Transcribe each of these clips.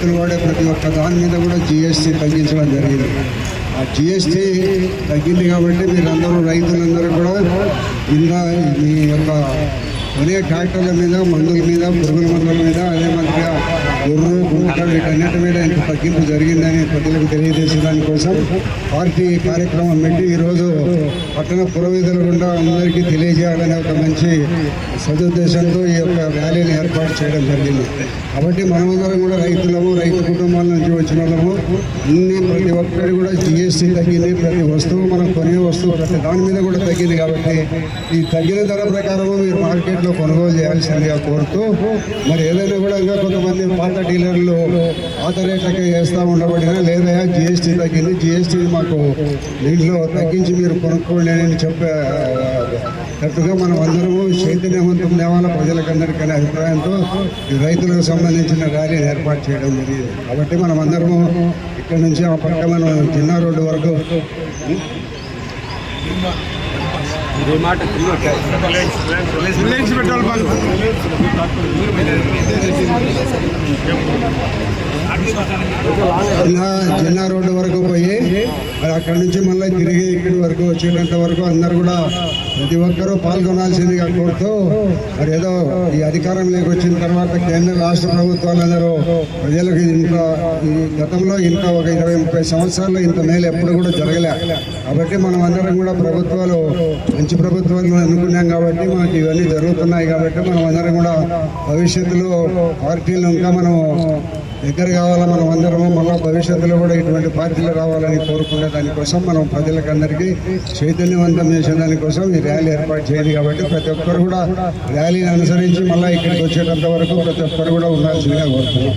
రైతులు వాడే ప్రతి ఒక్క దాని మీద కూడా జిఎస్టీ తగ్గించడం జరిగింది. ఆ జిఎస్టీ తగ్గింది కాబట్టి మీరందరూ రైతులందరూ కూడా ఇందా మీ యొక్క కొనే ట్రాక్టర్ల మీద మందుల మీద పురుగుల మందుల మీద అదే మాదిరిగా గుర్రు గుంటలు వీటన్నిటి మీద ఇంత తగ్గింపు జరిగిందని ప్రజలకు తెలియజేసే కోసం పార్టీ కార్యక్రమం పెట్టి ఈరోజు పట్టణ పురవీధుల గుండా అందరికీ తెలియజేయాలనే ఒక మంచి సదుద్దేశంతో ఈ యొక్క ర్యాలీని ఏర్పాటు చేయడం జరిగింది. కాబట్టి మనమందరం కూడా రైతులము రైతు కుటుంబాల నుంచి వచ్చిన వాళ్ళము అన్ని ప్రతి ఒక్కరి కూడా జిఎస్టీ తగ్గింది ప్రతి వస్తువు మనం కొనే వస్తువు ప్రతి దాని మీద కూడా తగ్గింది కాబట్టి ఈ తగ్గిన ధర ప్రకారము మీరు మార్కెట్లో కొనుగోలు చేయాల్సిందిగా కోరుతూ మరి ఏదైనా కూడా ఇంకా కొంతమంది పాత డీలర్లు పాత రేట్లకే వేస్తూ ఉండబడినా లేదా జిఎస్టీ తగ్గింది. జిఎస్టీ మాకు దీంట్లో తగ్గించి మీరు కొనుక్కోండి అని చెప్పే కరెక్ట్గా మనం అందరము చైతన్యవంతం దేవాల ప్రజలకందరికీ అనే అభిప్రాయంతో ఈ రైతులకు సంబంధించిన ర్యాలీని ఏర్పాటు చేయడం జరిగింది. కాబట్టి మనం అందరము ఇక్కడ నుంచి ఆ పక్క మనం జిన్నా రోడ్డు వరకు రిలయన్స్ పెట్రోల్ బంక్. జిల్లా రోడ్డు వరకు పోయి మరి అక్కడి నుంచి మళ్ళీ తిరిగి ఇక్కడి వరకు వచ్చేటంత వరకు అందరు కూడా ప్రతి ఒక్కరూ పాల్గొనాల్సిందిగా కోరుతూ మరి ఏదో ఈ అధికారంలోకి వచ్చిన తర్వాత కేంద్ర రాష్ట్ర ప్రభుత్వాలందరూ ప్రజలకు ఇంత ఈ గతంలో ఇంత ఒక ఇరవై ముప్పై సంవత్సరాల్లో ఇంత మేలు ఎప్పుడు కూడా జరగలే. కాబట్టి మనం అందరం కూడా ప్రభుత్వాలు మంచి ప్రభుత్వాలు అనుకున్నాం కాబట్టి మనకి ఇవన్నీ జరుగుతున్నాయి కాబట్టి మనం అందరం కూడా భవిష్యత్తులో పార్టీలు ఇంకా మనం దగ్గర కావాలా మనం అందరము మళ్ళీ భవిష్యత్తులో కూడా ఇటువంటి పార్టీలు రావాలని కోరుకునే దానికోసం మనం ప్రజలకందరికీ చైతన్యవంతం చేసే దానికోసం ఈ ర్యాలీ ఏర్పాటు చేయాలి కాబట్టి ప్రతి ఒక్కరు కూడా ర్యాలీని అనుసరించి మళ్ళీ ఇక్కడికి వచ్చేటంత వరకు ప్రతి ఒక్కరు కూడా ఉండాల్సిందిగా కోరుతున్నాం.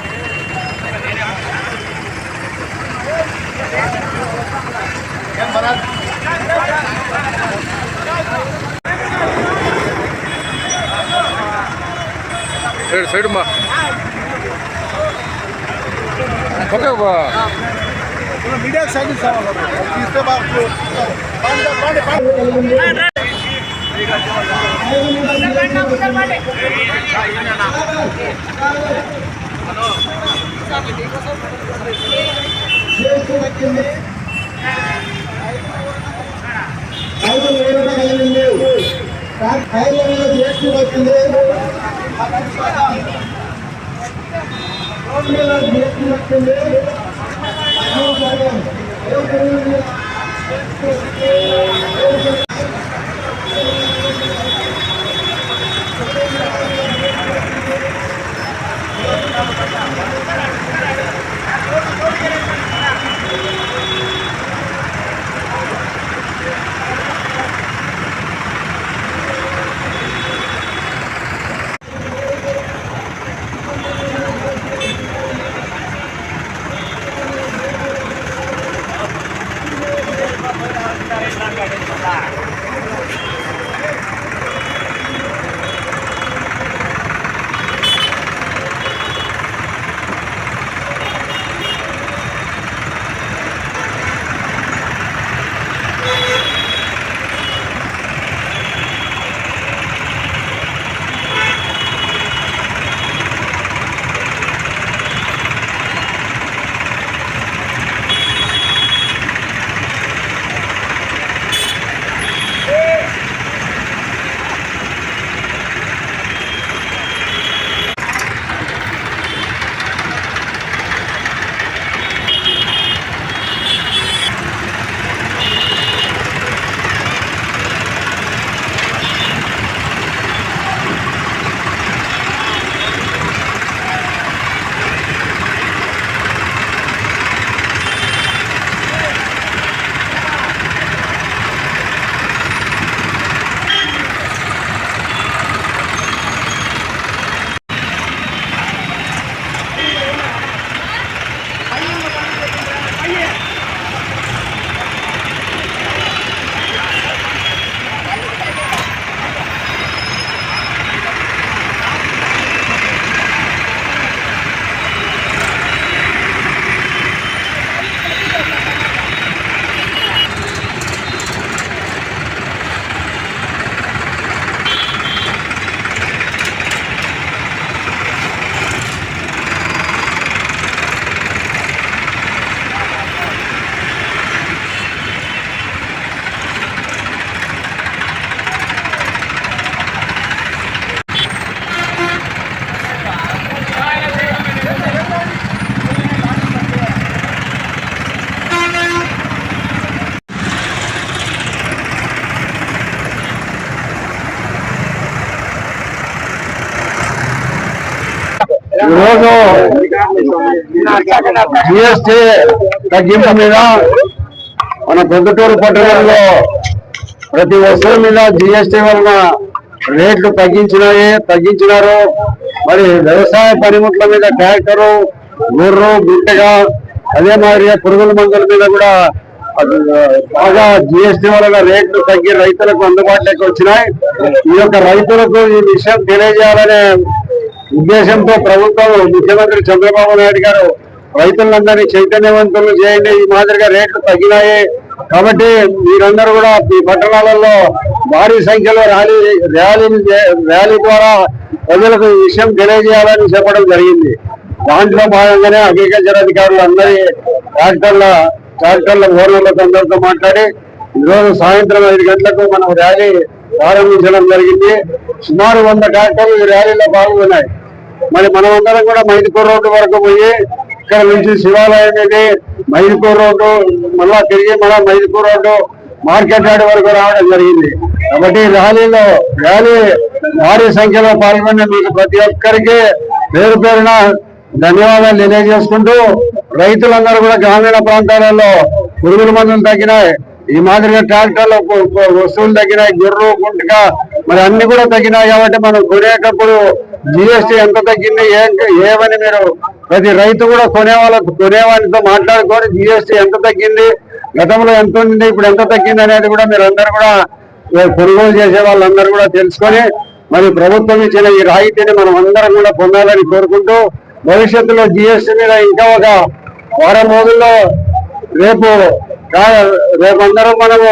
సైడ్ సైడ్ మా ఓకే మీడియా సైడ్ ఐదు వేల ఐదు వేల జిఎస్టీ వచ్చింది రెండు వేల జిఎస్టీ వచ్చింది ఈరోజు జిఎస్టి తగ్గింపు మీద మన పొద్దుటూరు పట్టణంలో ప్రతి వస్తువు మీద జిఎస్టి వలన రేట్లు తగ్గించినాయి తగ్గించినారు. మరి వ్యవసాయ పనిముట్ల మీద ట్రాక్టరు గుర్రు గుట్టగా అదే మాదిరిగా పురుగుల మందుల మీద కూడా అది, బాగా జిఎస్టి వలన రేట్లు తగ్గి రైతులకు అందుబాటులోకి వచ్చినాయి. ఈ యొక్క రైతులకు ఈ విషయం తెలియజేయాలనే ఉద్దేశంతో ప్రభుత్వం ముఖ్యమంత్రి చంద్రబాబు నాయుడు గారు రైతులందరినీ చైతన్యవంతులు చేయండి. ఈ మాదిరిగా రేట్లు తగ్గినాయి. కాబట్టి మీరందరూ కూడా ఈ పట్టణాలలో భారీ సంఖ్యలో ర్యాలీ ర్యాలీని ర్యాలీ ద్వారా ప్రజలకు ఈ విషయం తెలియజేయాలని చెప్పడం జరిగింది. దాంట్లో భాగంగానే అగ్రికల్చర్ అధికారులు అందరి ట్రాక్టర్ల ట్రాక్టర్ల ఓనర్లతో అందరితో మాట్లాడి ఈరోజు సాయంత్రం ఐదు గంటలకు మనం ర్యాలీ ప్రారంభించడం జరిగింది. సుమారు వంద ట్రాక్టర్లు ఈ ర్యాలీలో పాల్గొన్నాయి. మరి మనం అందరం కూడా మైదుకూరు రోడ్డు వరకు పోయి ఇక్కడ నుంచి శివాలయం ఇది మైదుకూరు రోడ్డు మళ్ళా తిరిగి మళ్ళా మైదుకూరు రోడ్డు మార్కెట్ యార్డ్ వరకు రావడం జరిగింది. కాబట్టి ర్యాలీలో ర్యాలీ భారీ సంఖ్యలో పాల్గొన్న మీకు ప్రతి ఒక్కరికి పేరు పేరున ధన్యవాదాలు తెలియజేసుకుంటూ రైతులందరూ కూడా గ్రామీణ ప్రాంతాలలో పురుగుల మందులు తగ్గినాయి. ఈ మాదిరిగా ట్రాక్టర్లు వస్తువులు తగ్గినాయి. గుర్రు గుంటక మరి అన్ని కూడా తగ్గినాయి కాబట్టి మనం కొనేటప్పుడు జిఎస్టీ ఎంత తగ్గింది? ఏమని మీరు ప్రతి రైతు కూడా కొనే వాళ్ళ కొనేవాళ్ళతో మాట్లాడుకొని జిఎస్టీ ఎంత తగ్గింది? గతంలో ఎంత ఉంది ఇప్పుడు ఎంత తగ్గింది అనేది కూడా మీరు అందరు కూడా కొనుగోలు చేసే వాళ్ళందరూ కూడా తెలుసుకొని మరి ప్రభుత్వం ఇచ్చిన ఈ రాయితీని మనం అందరం కూడా పొందాలని కోరుకుంటూ భవిష్యత్తులో జిఎస్టీ మీద ఇంకా ఒక వారం రోజుల్లో రేపు రేపు అందరం మనము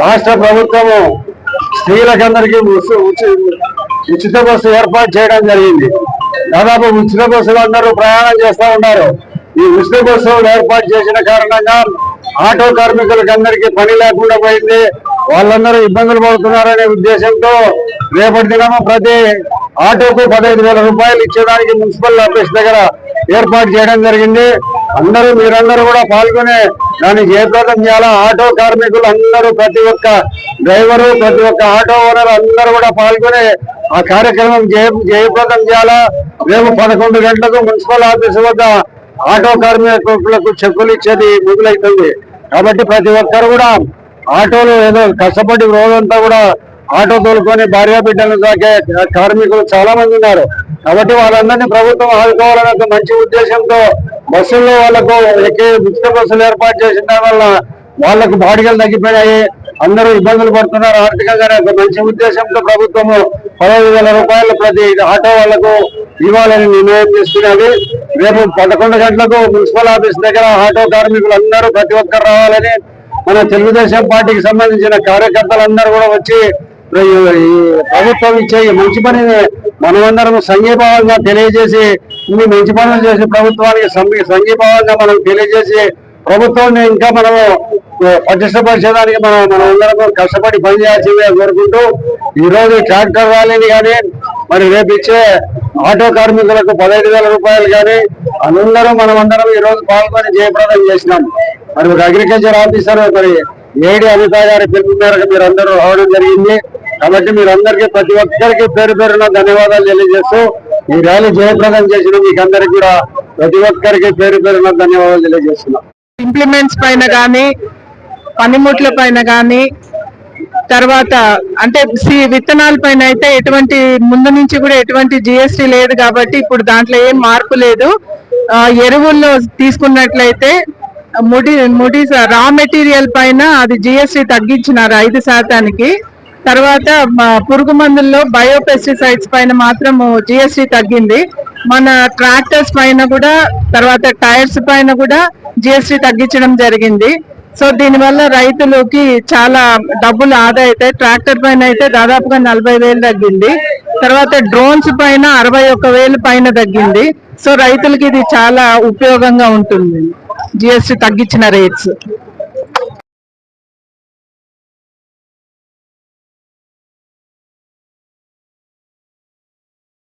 రాష్ట్ర ప్రభుత్వము స్త్రీలకందరికీ ఉచిత బస్సు ఏర్పాటు చేయడం జరిగింది. దాదాపు ఉచిత బస్సులు అందరూ ప్రయాణం చేస్తూ ఉన్నారు. ఈ ఉచిత బస్సులు ఏర్పాటు చేసిన కారణంగా ఆటో కార్మికులకు అందరికీ పని లేకుండా పోయింది. వాళ్ళందరూ ఇబ్బందులు పడుతున్నారనే ఉద్దేశంతో రేపటి దినము ప్రతి ఆటోకు పదహైదు వేల రూపాయలు ఇచ్చేదానికి మున్సిపల్ ఆఫీస్ దగ్గర ఏర్పాటు చేయడం జరిగింది. అందరూ మీరందరూ కూడా పాల్గొనే దాన్ని జయప్రదం చేయాలా? ఆటో కార్మికులు అందరూ ప్రతి ఒక్క డ్రైవరు ప్రతి ఒక్క ఆటో ఓనర్ అందరూ కూడా పాల్గొనే ఆ కార్యక్రమం జయ జయప్రదం చేయాలా? రేపు పదకొండు గంటలకు మున్సిపల్ ఆఫీసు వద్ద ఆటో కార్మికులకు చెక్కులు ఇచ్చేది మొదలవుతుంది కాబట్టి ప్రతి ఒక్కరు కూడా ఆటోలు ఏదో కష్టపడి రోజంతా కూడా ఆటో తోలుకొని భార్య బిడ్డలు తాకే కార్మికులు చాలా మంది ఉన్నారు. కాబట్టి వాళ్ళందరినీ ప్రభుత్వం ఆదుకోవాలనే ఒక మంచి ఉద్దేశంతో బస్సుల్లో వాళ్ళకు ఎక్కే ఉచిత బస్సులు ఏర్పాటు చేసిన వల్ల వాళ్ళకు బాడిగలు తగ్గిపోయినాయి. అందరూ ఇబ్బందులు పడుతున్నారు. ఆర్థికంగా ఒక మంచి ఉద్దేశంతో ప్రభుత్వము పదహైదు వేల రూపాయలు ప్రతి ఆటో వాళ్ళకు ఇవ్వాలని నిర్ణయం తీసుకున్నది రేపు పదకొండు గంటలకు మున్సిపల్ ఆఫీస్ దగ్గర ఆటో కార్మికులు అందరూ ప్రతి ఒక్కరు రావాలని మన తెలుగుదేశం పార్టీకి సంబంధించిన కార్యకర్తలందరూ కూడా వచ్చి ప్రభుత్వం ఇచ్చే ఈ మంచి పనిని మనమందరం సంఘీభావంగా తెలియజేసి ఇన్ని మంచి పనులు చేసి ప్రభుత్వానికి సంఘీభావంగా మనం తెలియజేసి ప్రభుత్వాన్ని ఇంకా మనము పటిష్టపరిచేదానికి మనం మనం అందరం కష్టపడి పనిచేయాల్సిందే కోరుకుంటూ ఈ రోజు ట్రాక్టర్ ర్యాలీని కానీ మరి రేపు ఇచ్చే ఆటో కార్మికులకు పదహైదు వేల రూపాయలు కానీ అందరూ మనం అందరం ఈ రోజు పాల్గొని జయప్రదం చేసినాం. మరి ఒక అగ్రికల్చర్ ఆఫీసర్ మరి ఏడి అనిత గారి పిలుపు మేరకు మీరు అందరూ రావడం జరిగింది. కాబట్టి మీరందరికీ ప్రతి ఒక్కరికి పేరు పేరున ధన్యవాదాలు తెలియజేస్తూ ఈ ర్యాలీ జయప్రదం చేసిన మీకు అందరికీ కూడా ప్రతి ఒక్కరికి పేరు పేరున ధన్యవాదాలు తెలియజేస్తున్నాం. ఇంప్లిమెంట్స్ పైన కానీ పనిముట్ల పైన కానీ తర్వాత అంటే సి- విత్తనాల పైన అయితే ఎటువంటి ముందు నుంచి కూడా ఎటువంటి జిఎస్టీ లేదు కాబట్టి ఇప్పుడు దాంట్లో ఏం మార్పు లేదు. ఎరువుల్లో తీసుకున్నట్లయితే ముడి ముడి రా మెటీరియల్ పైన అది జిఎస్టి తగ్గించినారు ఐదు శాతానికి. తర్వాత పురుగు మందుల్లో బయో పెస్టిసైడ్స్ పైన మాత్రం జిఎస్టి తగ్గింది. మన ట్రాక్టర్స్ పైన కూడా తర్వాత టైర్స్ పైన కూడా జిఎస్టి తగ్గించడం జరిగింది. సో దీనివల్ల రైతులకి చాలా డబ్బులు ఆదా అవుతాయి ట్రాక్టర్ పైన అయితే దాదాపుగా నలభై వేలు తగ్గింది. తర్వాత డ్రోన్స్ పైన అరవై ఒక్క వేలు పైన తగ్గింది. సో రైతులకి ఇది చాలా ఉపయోగంగా ఉంటుంది. జిఎస్టి తగ్గించిన రేట్స్